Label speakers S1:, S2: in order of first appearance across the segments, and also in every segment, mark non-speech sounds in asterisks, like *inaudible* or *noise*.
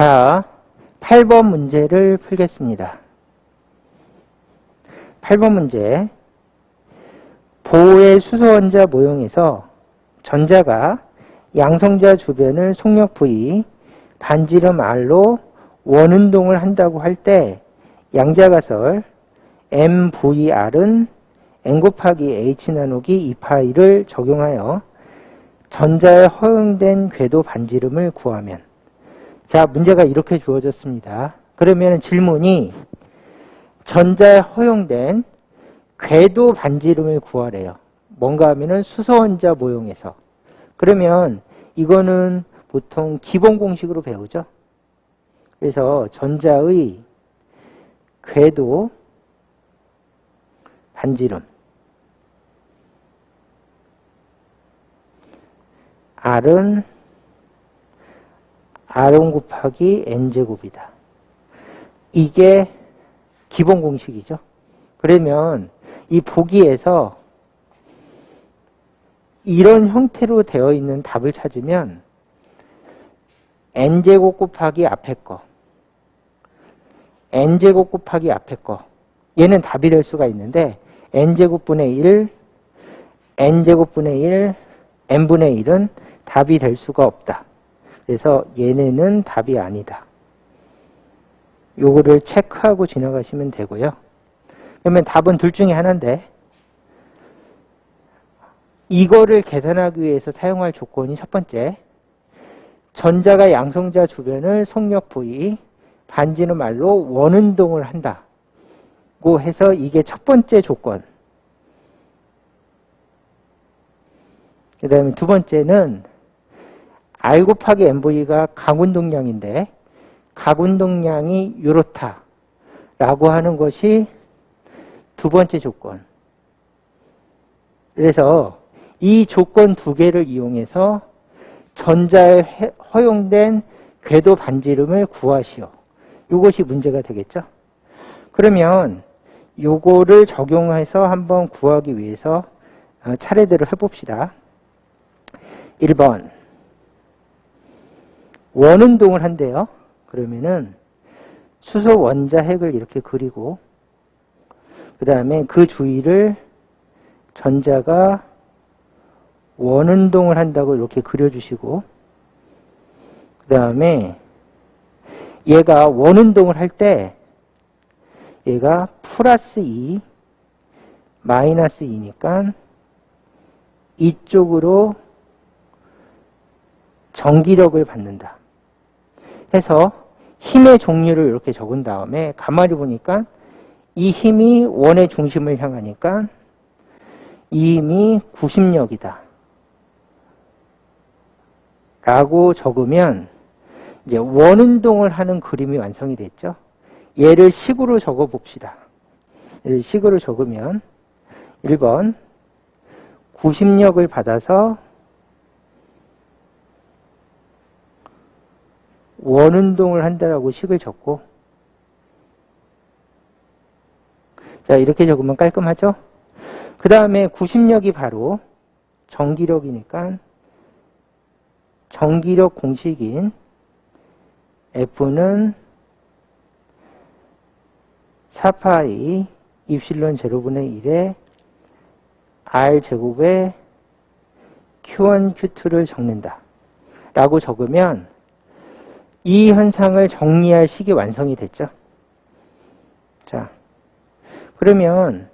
S1: 자, 8번 문제를 풀겠습니다. 8번 문제. 보호의 수소원자 모형에서 전자가 양성자 주변을 속력 V, 반지름 R로 원운동을 한다고 할 때 양자가설 MVR은 N 곱하기 H 나누기 2파이를 적용하여 전자에 허용된 궤도 반지름을 구하면 자 문제가 이렇게 주어졌습니다. 그러면 질문이 전자에 허용된 궤도 반지름을 구하래요. 뭔가 하면은 수소원자 모형에서 그러면 이거는 보통 기본 공식으로 배우죠. 그래서 전자의 궤도 반지름 R은 R1 곱하기 N제곱이다. 이게 기본 공식이죠. 그러면 이 보기에서 이런 형태로 되어 있는 답을 찾으면 n제곱 곱하기 앞에 거 n제곱 곱하기 앞에 거 얘는 답이 될 수가 있는데 n제곱분의 1 n제곱분의 1 n분의 1은 답이 될 수가 없다. 그래서 얘네는 답이 아니다. 요거를 체크하고 지나가시면 되고요. 그러면 답은 둘 중에 하나인데 이거를 계산하기 위해서 사용할 조건이 첫 번째 전자가 양성자 주변을 속력 V 반지는 말로 원운동을 한다고 해서 이게 첫 번째 조건 그 다음에 두 번째는 R 곱하기 MV가 각운동량인데 각운동량이 이렇다 라고 하는 것이 두 번째 조건. 그래서 이 조건 두 개를 이용해서 전자에 허용된 궤도 반지름을 구하시오. 이것이 문제가 되겠죠. 그러면 요거를 적용해서 한번 구하기 위해서 어, 차례대로 해봅시다. 1번 원운동을 한대요. 그러면은 수소 원자 핵을 이렇게 그리고 그 다음에 그 주위를 전자가 원운동을 한다고 이렇게 그려주시고 그 다음에 얘가 원운동을 할 때 얘가 플러스 2 마이너스 2니까 이쪽으로 전기력을 받는다. 해서 힘의 종류를 이렇게 적은 다음에 가만히 보니까 이 힘이 원의 중심을 향하니까 이 힘이 구심력이다. 라고 적으면 이제 원운동을 하는 그림이 완성이 됐죠. 얘를 식으로 적어 봅시다. 식으로 적으면 1번 구심력을 받아서 원운동을 한다라고 식을 적고 자 이렇게 적으면 깔끔하죠? 그 다음에 구심력이 바로 전기력이니까 전기력 공식인 F는 4파이 입실론 제로분의 1에 R 제곱에 Q1, Q2를 적는다. 라고 적으면 이 현상을 정리할 식이 완성이 됐죠. 자, 그러면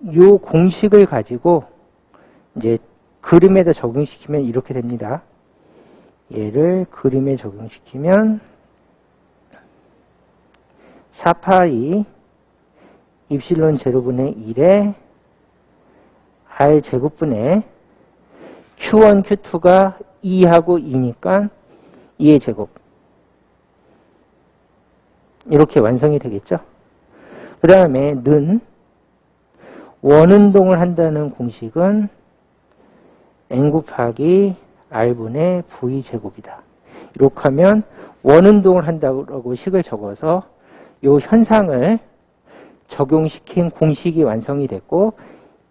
S1: 이 공식을 가지고 이제 그림에다 적용시키면 이렇게 됩니다. 얘를 그림에 적용시키면 4파이 입실론 제로분의 1에 R 제곱분의 Q1, Q2가 2하고 2니까 2의 제곱. 이렇게 완성이 되겠죠? 그 다음에 는 원운동을 한다는 공식은 n 곱하기 r분의 v 제곱이다. 이렇게 하면 원운동을 한다고 식을 적어서 이 현상을 적용시킨 공식이 완성이 됐고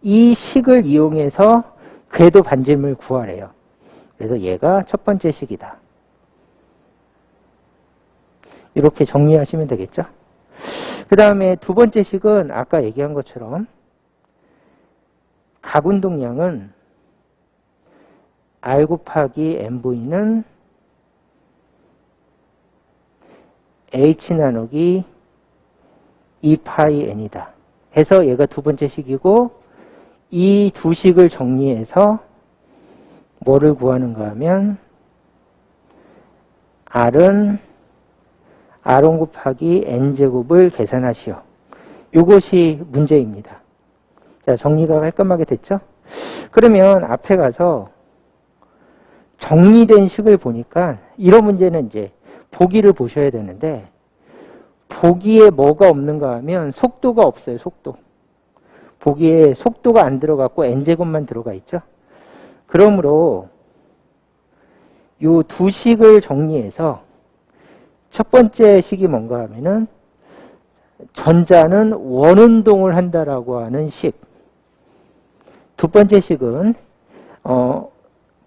S1: 이 식을 이용해서 궤도 반지름을 구하래요. 그래서 얘가 첫 번째 식이다. 이렇게 정리하시면 되겠죠. 그 다음에 두 번째 식은 아까 얘기한 것처럼 각운동량은 R 곱하기 MV는 H 나누기 2파이 N이다. 해서 얘가 두 번째 식이고 이 두 식을 정리해서 뭐를 구하는가 하면 R은 R1 곱하기 N제곱을 계산하시오. 이것이 문제입니다. 자, 정리가 깔끔하게 됐죠? 그러면 앞에 가서 정리된 식을 보니까 이런 문제는 이제 보기를 보셔야 되는데 보기에 뭐가 없는가 하면 속도가 없어요. 속도. 보기에 속도가 안 들어갔고 n제곱만 들어가 있죠. 그러므로 요두 식을 정리해서 첫 번째 식이 뭔가 하면은 전자는 원운동을 한다라고 하는 식. 두 번째 식은 어,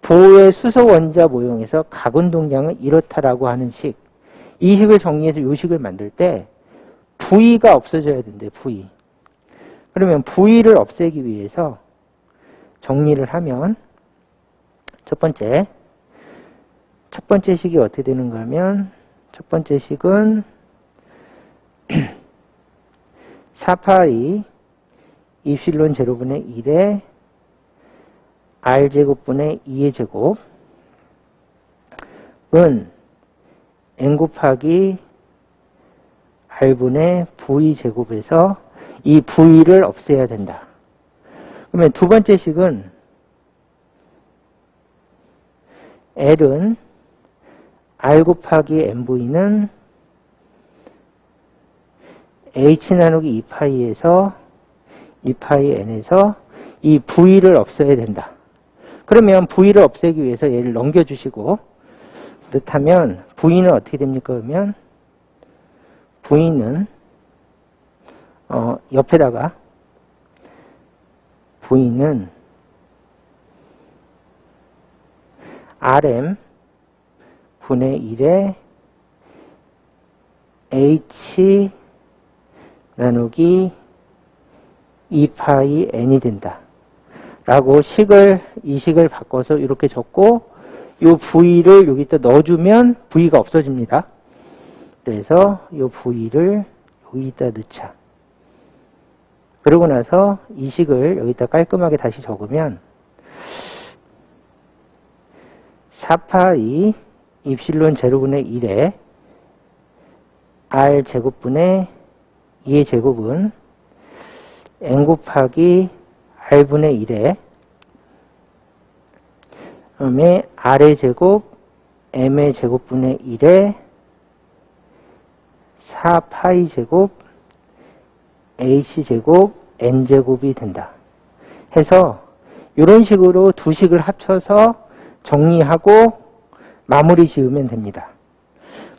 S1: 보호의 수소 원자 모형에서 각운동량은 이렇다라고 하는 식. 이 식을 정리해서 이 식을 만들 때 V가 없어져야 된대. V. 그러면 V를 없애기 위해서 정리를 하면 첫 번째 첫 번째 식이 어떻게 되는가 하면 첫 번째 식은 *clears throat* 4파이 입실론 제로분의 1에 r제곱분의 2의 제곱 은 n 곱하기 r분의 v제곱에서 이 v를 없애야 된다. 그러면 두 번째 식은 l은 r 곱하기 mv는 h 나누기 2파이에서 2파이 n에서 이 v를 없애야 된다. 그러면 v를 없애기 위해서 얘를 넘겨주시고 그렇다면 v는 어떻게 됩니까? 그러면 v는 어, 옆에다가 v는 rm 분의 1에 h 나누기 2파이 n이 된다. 라고 식을 이 식을 바꿔서 이렇게 적고 이 v를 여기다 넣어주면 v가 없어집니다. 그래서 이 v를 여기다 넣자. 그러고 나서 이 식을 여기다 깔끔하게 다시 적으면 4파이 입실론 제로분의 1에 r 제곱분의 2의 제곱은 n 곱하기 r분의 1에 그다음에 r의 제곱 m의 제곱분의 1에 4파이 제곱 h 제곱 n 제곱이 된다. 해서 이런 식으로 두 식을 합쳐서 정리하고 마무리 지으면 됩니다.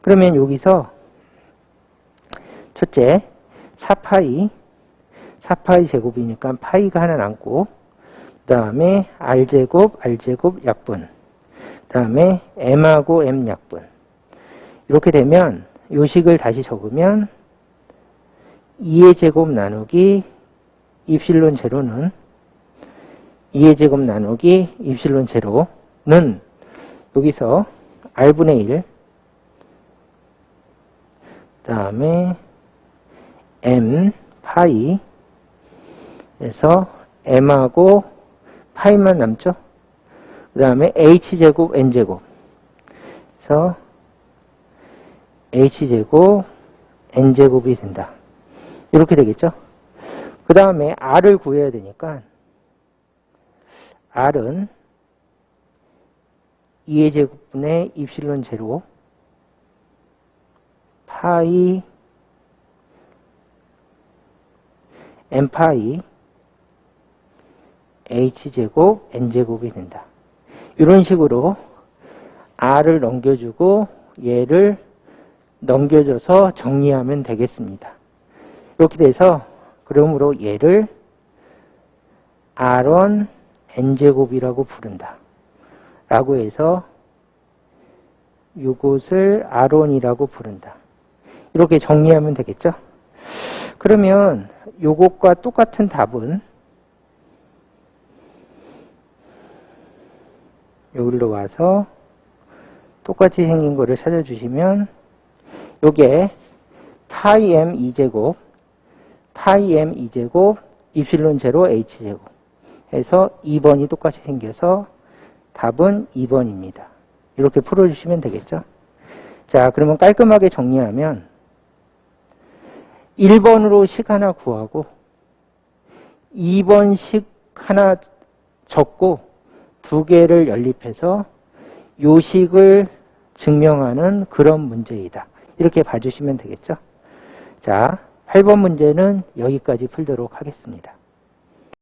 S1: 그러면 여기서 첫째 4파이 4파이 제곱이니까 파이가 하나 남고 그 다음에 r제곱 r제곱 약분 그 다음에 m하고 m 약분 이렇게 되면 요식을 다시 적으면 2의 제곱 나누기 입실론 제로는 2의 제곱 나누기 입실론 제로는 여기서 r분의 1 다음에 m 파이 에서 m하고 파이만 남죠. 그 다음에 h제곱 n제곱 그래서 h제곱 n제곱이 된다. 이렇게 되겠죠. 그 다음에 r을 구해야 되니까 r은 2의 제곱분의 입실론 제로 파이 n파이 h제곱 n제곱이 된다. 이런 식으로 r을 넘겨주고 얘를 넘겨줘서 정리하면 되겠습니다. 이렇게 돼서 그러므로 얘를 r1 n제곱이라고 부른다. 라고 해서 이것을 r1이라고 부른다. 이렇게 정리하면 되겠죠? 그러면 요것과 똑같은 답은 여기로 와서 똑같이 생긴 거를 찾아주시면 요게 파이 m 2제곱 파이 m 2제곱 입실론 제로 h제곱 해서 2번이 똑같이 생겨서 답은 2번입니다. 이렇게 풀어주시면 되겠죠? 자, 그러면 깔끔하게 정리하면 1번으로 식 하나 구하고 2번 식 하나 적고 두 개를 연립해서 요식을 증명하는 그런 문제이다. 이렇게 봐주시면 되겠죠? 자, 8번 문제는 여기까지 풀도록 하겠습니다.